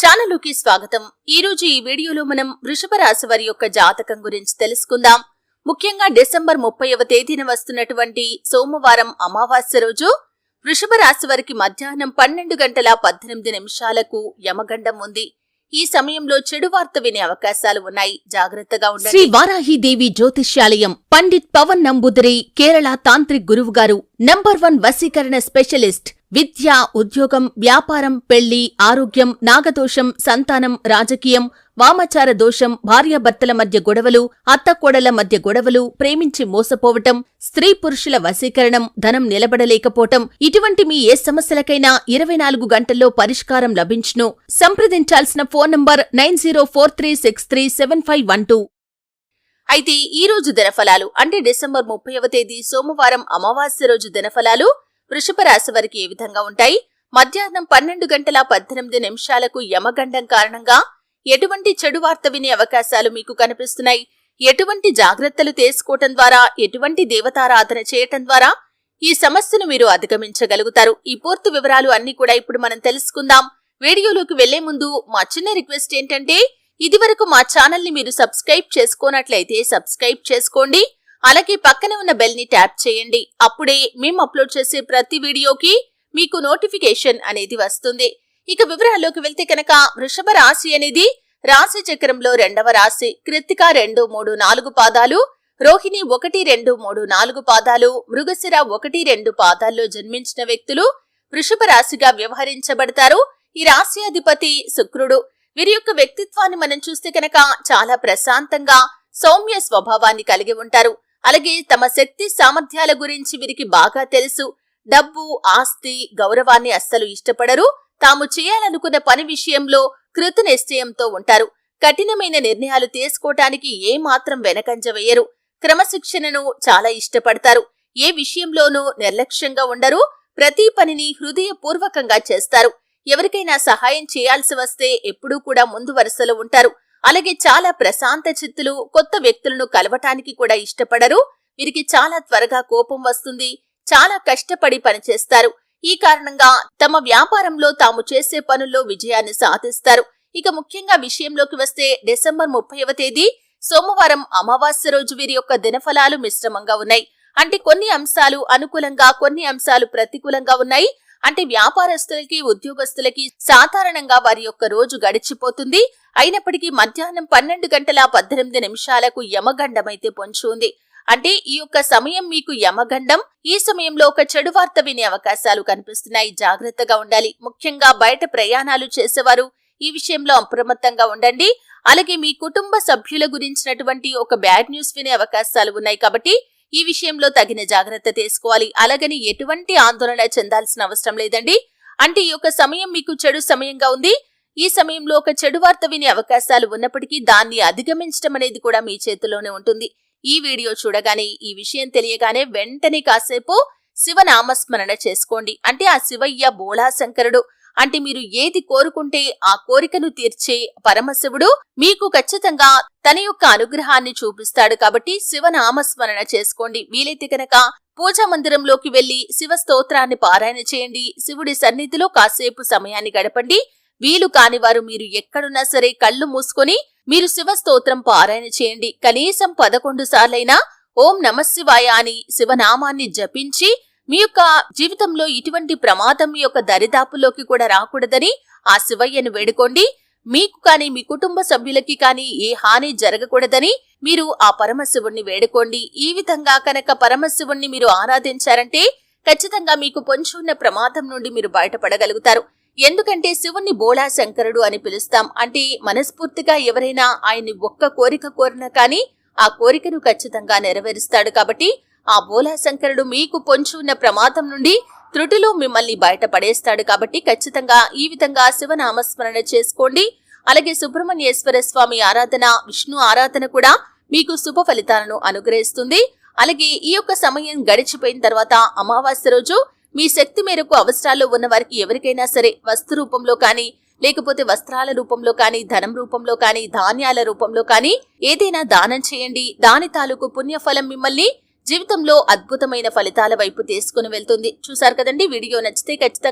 ఛానల్లోకి స్వాగతం. ఈ రోజు ఈ వీడియోలో మనం వృషభ రాశి వారి యొక్క జాతకం గురించి తెలుసుకుందాం. ముఖ్యంగా డిసెంబర్ ముప్పైవ తేదీన వస్తున్నటువంటి సోమవారం అమావాస్య రోజు వృషభ రాశి వారికి మధ్యాహ్నం పన్నెండు గంటల పద్దెనిమిది నిమిషాలకు యమగండం ఉంది. ఈ సమయంలో చెడు వార్త వినే అవకాశాలు ఉన్నాయి. జాగ్రత్తగా ఉండండి. శ్రీ వారాహిదేవి జ్యోతిష్యాలయం పండిత్ పవన్ నంబుదరి కేరళ తాంత్రిక్ గురువు గారు నంబర్ వన్ వశీకరణ స్పెషలిస్ట్ విద్య ఉద్యోగం వ్యాపారం పెళ్ళి ఆరోగ్యం నాగదోషం సంతానం రాజకీయం వామచార దోషం భార్యాభర్తల మధ్య గొడవలు అత్తకోడల మధ్య గొడవలు ప్రేమించి మోసపోవటం స్త్రీ పురుషుల వశీకరణం ధనం నిలబడలేకపోవటం ఇటువంటి మీ ఏ సమస్యలకైనా ఇరవై నాలుగు గంటల్లో పరిష్కారం లభించును. సంప్రదించాల్సిన phone number nine zero four three six three seven five one two. అయితే ఈ రోజు దినఫలాలు అంటే డిసెంబర్ ముప్పైవ తేదీ సోమవారం అమావాస్య రోజు దినఫలాలు వృషభ రాశి వారికి ఏ విధంగా ఉంటాయి? మధ్యాహ్నం పన్నెండు గంటల పద్దెనిమిది నిమిషాలకు యమగండం కారణంగా ఎటువంటి చెడు వార్త వినే అవకాశాలు మీకు కనిపిస్తున్నాయి? ఎటువంటి జాగ్రత్తలు తీసుకోవటం ద్వారా ఎటువంటి దేవతారాధన చేయటం ద్వారా ఈ సమస్యను మీరు అధిగమించగలుగుతారు? ఈ పూర్తి వివరాలు అన్ని కూడా ఇప్పుడు మనం తెలుసుకుందాం. వీడియోలోకి వెళ్ళే ముందు మా చిన్న రిక్వెస్ట్ ఏంటంటే ఇదివరకు మా ఛానల్ని మీరు సబ్స్క్రైబ్ చేసుకోనట్లయితే సబ్స్క్రైబ్ చేసుకోండి. అలాగే పక్కనే ఉన్న బెల్ని ట్యాప్ చేయండి. అప్పుడే మేము అప్లోడ్ చేసే ప్రతి వీడియోకి మీకు నోటిఫికేషన్ అనేది వస్తుంది. ఇక వివరాల్లోకి వెళ్తే కనుక వృషభ రాశి అనేది రాశి చక్రంలో రెండవ రాశి. కృత్తిక రెండు మూడు నాలుగు పాదాలు. రోహిణి ఒకటి రెండు మూడు నాలుగు పాదాలు. మృగశిర ఒకటి రెండు పాదాల్లో జన్మించిన వ్యక్తులు వృషభ రాశిగా వ్యవహరించబడతారు. ఈ రాశి అధిపతి శుక్రుడు. వీరి యొక్క వ్యక్తిత్వాన్ని మనం చూస్తే కనుక చాలా ప్రశాంతంగా సౌమ్య స్వభావాన్ని కలిగి ఉంటారు. అలాగే తమ శక్తి సామర్థ్యాల గురించి వీరికి బాగా తెలుసు. డబ్బు ఆస్తి గౌరవాన్ని అస్సలు ఇష్టపడరు. తాము చేయాలనుకున్న పని విషయంలో కృత నిశ్చయంతో ఉంటారు. కఠినమైన నిర్ణయాలు తీసుకోవటానికి ఏమాత్రం వెనకంజ వేయరు. క్రమశిక్షణను చాలా ఇష్టపడతారు. ఏ విషయంలోనూ నిర్లక్ష్యంగా ఉండరు. ప్రతి పనిని హృదయపూర్వకంగా చేస్తారు. ఎవరికైనా సహాయం చేయాల్సి వస్తే ఎప్పుడూ కూడా ముందు వరుసలో ఉంటారు. అలాగే చాలా ప్రశాంత చిత్తులు కొత్త వ్యక్తులను కలవటానికి కూడా ఇష్టపడరు. వీరికి చాలా త్వరగా కోపం వస్తుంది. చాలా కష్టపడి పనిచేస్తారు. ఈ కారణంగా తమ వ్యాపారంలో తాము చేసే పనుల్లో విజయాన్ని సాధిస్తారు. ఇక ముఖ్యంగా విషయంలోకి వస్తే డిసెంబర్ ముప్పైవ తేదీ సోమవారం అమావాస్య రోజు వీరి యొక్క దినఫలాలు మిశ్రమంగా ఉన్నాయి. అంటే కొన్ని అంశాలు అనుకూలంగా కొన్ని అంశాలు ప్రతికూలంగా ఉన్నాయి. అంటే వ్యాపారస్తులకి ఉద్యోగస్తులకి సాధారణంగా వారి యొక్క రోజు గడిచిపోతుంది. అయినప్పటికీ మధ్యాహ్నం పన్నెండు గంటల పద్దెనిమిది నిమిషాలకు యమగండమైతే పొంచి ఉంది అంటే ఈ యొక్క సమయం మీకు యమగండం ఈ సమయంలో ఒక చెడు వార్త వినే అవకాశాలు కనిపిస్తున్నాయి. జాగ్రత్తగా ఉండాలి. ముఖ్యంగా బయట ప్రయాణాలు చేసేవారు ఈ విషయంలో అప్రమత్తంగా ఉండండి. అలాగే మీ కుటుంబ సభ్యుల గురించినటువంటి ఒక బ్యాడ్ న్యూస్ వినే అవకాశాలు ఉన్నాయి కాబట్టి ఈ విషయంలో తగిన జాగ్రత్త తీసుకోవాలి. అలాగని ఎటువంటి ఆందోళన చెందాల్సిన అవసరం లేదండి. అంటే ఈ యొక్క సమయం మీకు చెడు సమయంగా ఉంది. ఈ సమయంలో ఒక చెడు వార్త వినే అవకాశాలు ఉన్నప్పటికీ దాన్ని అధిగమించడం అనేది కూడా మీ చేతిలోనే ఉంటుంది. ఈ వీడియో చూడగానే ఈ విషయం తెలియగానే వెంటనే కాసేపు శివనామస్మరణ చేసుకోండి. అంటే ఆ శివయ్య బోళాశంకరుడు. అంటే మీరు ఏది కోరుకుంటే ఆ కోరికను తీర్చే పరమశివుడు మీకు ఖచ్చితంగా తన యొక్క అనుగ్రహాన్ని చూపిస్తాడు కాబట్టి శివనామస్మరణ చేసుకోండి. వీలైతే కనుక పూజా మందిరంలోకి వెళ్ళి శివ స్తోత్రాన్ని పారాయణ చేయండి. శివుడి సన్నిధిలో కాసేపు సమయాన్ని గడపండి. వీలు కాని వారు మీరు ఎక్కడున్నా సరే కళ్ళు మూసుకొని మీరు శివ స్తోత్రం పారాయణ చేయండి. కనీసం పదకొండు సార్లైనా ఓం నమశివాయ అని శివనామాన్ని జపించి మీ యొక్క జీవితంలో ఇటువంటి ప్రమాదం మీ యొక్క దరిదాపులోకి కూడా రాకూడదని ఆ శివయ్యను వేడుకోండి. మీకు కానీ మీ కుటుంబ సభ్యులకి కానీ ఏ హాని జరగకూడదని మీరు ఆ పరమశివుణ్ణి వేడుకోండి. ఈ విధంగా కనుక పరమశివుణ్ణి మీరు ఆరాధించారంటే ఖచ్చితంగా మీకు పొంచి ఉన్న ప్రమాదం నుండి మీరు బయటపడగలుగుతారు. ఎందుకంటే శివుణ్ణి బోళా శంకరుడు అని పిలుస్తాం. అంటే మనస్ఫూర్తిగా ఎవరైనా ఆయన్ని ఒక్క కోరిక కోరినా కానీ ఆ కోరికను ఖచ్చితంగా నెరవేరుస్తాడు కాబట్టి ఆ బోలా శంకరుడు మీకు పొంచి ఉన్న ప్రమాదం నుండి త్రుటిలో మిమ్మల్ని బయటపడేస్తాడు కాబట్టి ఖచ్చితంగా ఈ విధంగా శివనామస్మరణ చేసుకోండి. అలాగే సుబ్రహ్మణ్యేశ్వర స్వామి ఆరాధన విష్ణు ఆరాధన కూడా మీకు శుభ ఫలితాలను అనుగ్రహిస్తుంది. అలాగే ఈ యొక్క సమయం గడిచిపోయిన తర్వాత అమావాస్య రోజు మీ శక్తి మేరకు అవసరాల్లో ఉన్న వారికి ఎవరికైనా సరే వస్తు రూపంలో కానీ లేకపోతే వస్త్రాల రూపంలో కానీ ధనం రూపంలో కానీ ధాన్యాల రూపంలో కానీ ఏదైనా దానం చేయండి. దాని తాలూకు పుణ్యఫలం మిమ్మల్ని జీవితంలో అద్భుతమైన ఫలితాల వైపు తీసుకుని వెళ్తుంది. చూసారు కదండి? వీడియో నచ్చితే ఖచ్చితంగా